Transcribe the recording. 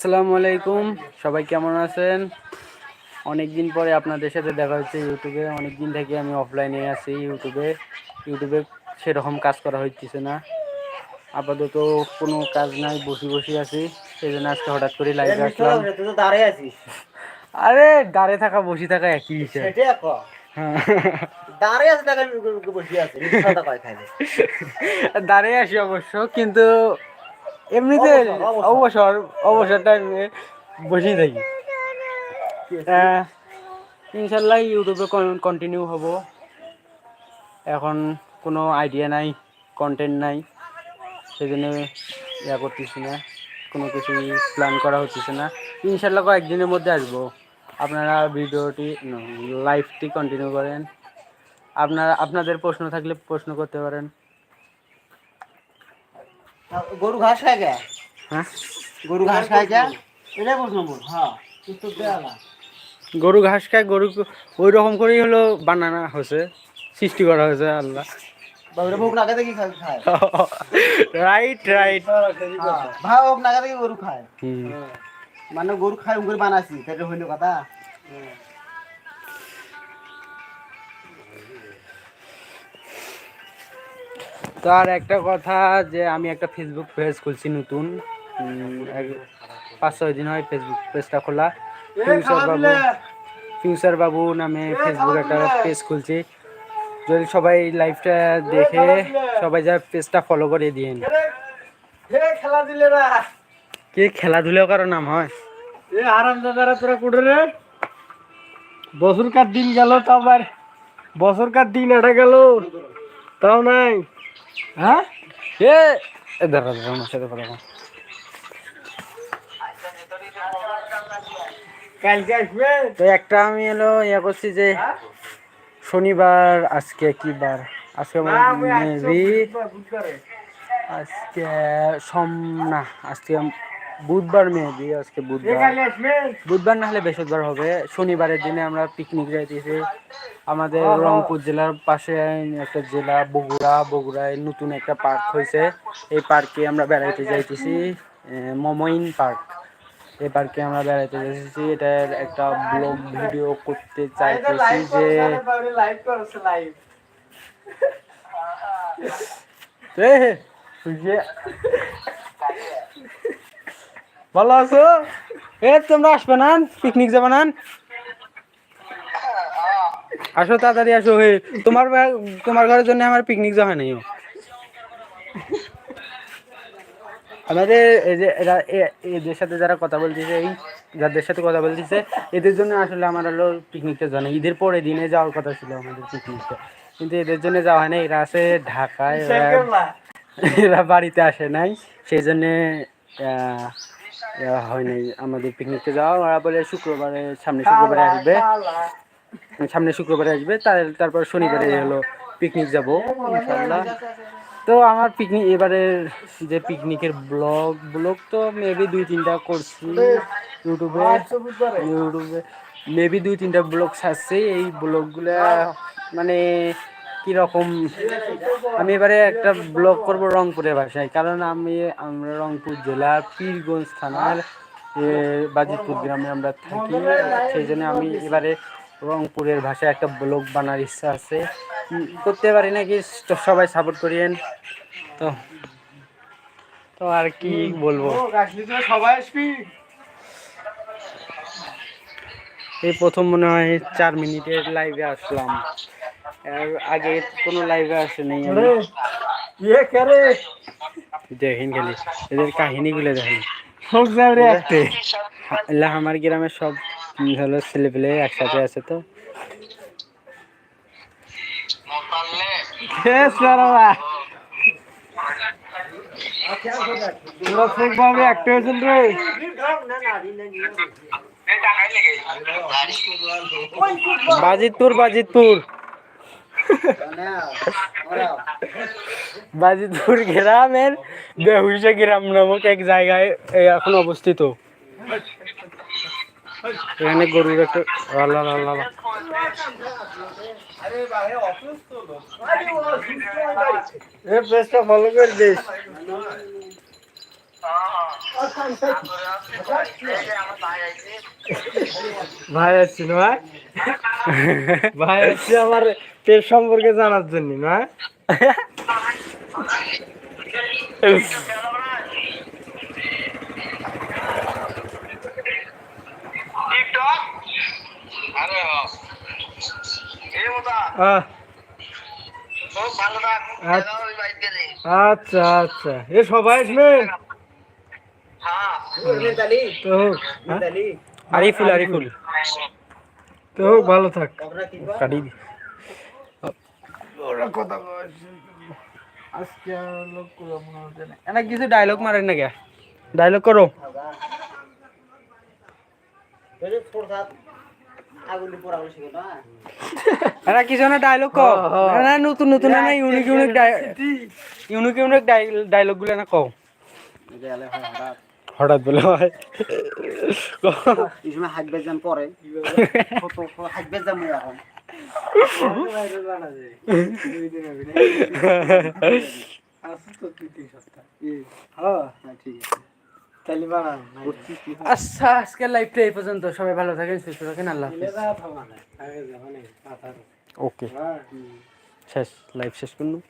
আসসালামু আলাইকুম। সবাই কেমন আছেন? অনেক দিন পরে আপনাদের সাথে দেখা হচ্ছে ইউটিউবে। অনেক দিন থেকে আমি অফলাইনে আছি ইউটিউবে। ইউটিউবে সেরকম কাজ করা হইতেছে না। আপাতত কোনো কাজ নাই বসে বসে আছি। সেই জন্য আজকে হঠাৎ করে লাইভে আসলাম। আরে দাঁড়ে থাকা বসে থাকা একই বিষয়। হ্যাঁ। দাঁড়িয়ে আসি অবশ্য কিন্তু এমনিতে অবসর, অবসর। টাইমে বসেই থাকি। আহ, ইনশাল্লাহ ইউটিউবে কন্টিনিউ হব। এখন কোনো আইডিয়া নাই কন্টেন্ট নাই সেজন্য ইয়া করতেছি না। কোনো কিছু প্ল্যান করা হচ্ছে না। ইনশাল্লাহ কয়েকদিনের মধ্যে আসব। আপনারা ভিডিওটি লাইভটি কন্টিনিউ করেন। আপনারা আপনাদের প্রশ্ন থাকলে প্রশ্ন করতে পারেন। গরু ঘাস খায় গে হ্যাঁ? গরু ঘাস খায় গে হ্যাঁ উত্তর দেওয়া না গরু ঘাস খায় গরু ওই রকম করেই হলো বানানো হয়েছে সৃষ্টি করা হয়েছে আল্লাহ। ভোগ নাগা থেকে খায় খায়? রাইট রাইট হ্যাঁ, ভাই ভোগ নাগা থেকে গরু খায়? মানে গরু খায় উঙ্গুর বানাছি তাহলে হইল কথা। তো আর একটা কথা যে আমি একটা ফেসবুক পেজ খুলছি নতুন। পাঁচ ছয় দিন হয় ফেসবুক পেজটা খোলা। ফিউচার বাবু ফিউচার বাবু নামে ফেসবুক একটা পেজ খুলছি। যদি সবাই লাইভটা দেখে সবাই যা পেজটা ফলো করে দিন দিলে না খেলাধুলা করার নাম হয়? এ আরাম দাদারা তোরা কুড়ে রে? বছরকার দিন গেল তো আবার বছরকার দিন এটা গেল। তাও নাই। হ্যাঁ? এ দাঁড়া দাঁড়া আমার সাথে কথা তো একটা আমি এলো ইয়া করছি যে শনিবার আজকে কি বার? আজকে মেবি আজকে সোম না আজকে বুধবার মেহেদি আজকে বুধবার। বুধবার না হলে বৃহস্পতিবার হবে। শনিবারের দিনে আমরা পিকনিক যাইতেছি। আমাদের রংপুর জেলার পাশে একটা জেলা বগুড়া। বগুড়ায় নতুন একটা পার্ক হয়েছে। এই পার্কে আমরা বেড়াইতে যাইতেছি মমইন পার্ক এই পার্কে আমরা বেড়াইতে যাইতেছি। এটার একটা ব্লগ ভিডিও করতে চাইতেছি যে লাইভ করছে লাইভ এ, তুই যে- ভালো আছো? এ তোমরা আসবে না? পিকনিক যাবে না? আসো তাড়াতাড়ি আসো হে তোমার তোমার ঘরের জন্য আমার পিকনিক যাওয়া নাই আমাদের এই যে এরা এদের সাথে যারা কথা বলতেছে এই যাদের সাথে কথা বলতেছে এদের জন্য আসলে আমার হলো পিকনিকটা জানা ঈদের পরের দিনে যাওয়ার কথা ছিল আমাদের পিকনিকটা কিন্তু এদের জন্য যাওয়া হয় না এরা আছে ঢাকায় এরা বাড়িতে আসে নাই। সেই জন্যে আহ, হয় নাই আমাদের পিকনিকতে যাওয়া ওরা বলে শুক্রবারে সামনে শুক্রবারে আসবে। সামনে শুক্রবারে আসবে তারপর শনিবারে হলো পিকনিক যাব ইনশাল্লাহ তো আমার পিকনিক এবারের যে পিকনিকের ব্লগ ব্লগ তো মেবি দুই তিনটা করছি ইউটিউবে। ইউটিউবে। মেবি দুই তিনটা ব্লগ ছাড়ছি এই ব্লগগুলা মানে কীরকম? আমি এবারে একটা ব্লগ করব রংপুরের ভাষায়, কারণ আমি, আমরা রংপুর জেলার পীরগঞ্জ থানার বাজিতপুর গ্রামে আমরা থাকি। সেই জন্য আমি এবারে রংপুরের ভাষায় একটা ব্লগ বানার ইচ্ছা আছে। করতে পারি নাকি? সবাই সাপোর্ট করিয়েন। তো তো আর কি বলব? এই প্রথম মনে হয় চার মিনিটের লাইভে আসলাম। আগে কোনো লাইভে আসে নেই ইয়ে দেখেন খালি এদের কাহিনীগুলো দেখেন। আমার গ্রামের সব হলো ছেলে পেলে একসাথে আছে তো। একটা হয়েছেন রে। বাজিতপুর বাজিতপুর। বাজিতপুর গ্রামের বেহুসা গ্রাম নামক এক জায়গায় এখন অবস্থিত। এখানে গরুর একটা আল্লাহ আল্লাহ পেজটা ফলো করে ভাই আসছি না ভাই? ভাই আসছি আমার পেট সম্পর্কে জানার জন্য না? আহ, আচ্ছা আচ্ছা। এ সবাই আসবে? তো হোক, হ্যাঁ? আরিফুল আরিফুল। তো ভালো থাক। কাটি দি আজকে লোক মনে হচ্ছে না এনা কিছু ডায়লগ মারেন না কে ডায়লগ করো। এনা কিছু না ডায়লগ কও। না নতুন নতুন না ইউনিক ইউনিক ইউনিক ইউনিক ডায়লগগুলো না কও। হঠাৎ বলে ভাই। ইসমে হাইট বেজাম পরে। কত হাইট বেজাম এখন আছে তো দুই তিন সপ্তাহ হ্যাঁ হ্যাঁ, ঠিক আছে তাহলে বাড়ান আচ্ছা আজকের লাইভটা এই পর্যন্ত। সবাই ভালো থাকেন সুস্থ থাকেন আল্লাহ ওকে শেষ লাইভ শেষ করুন।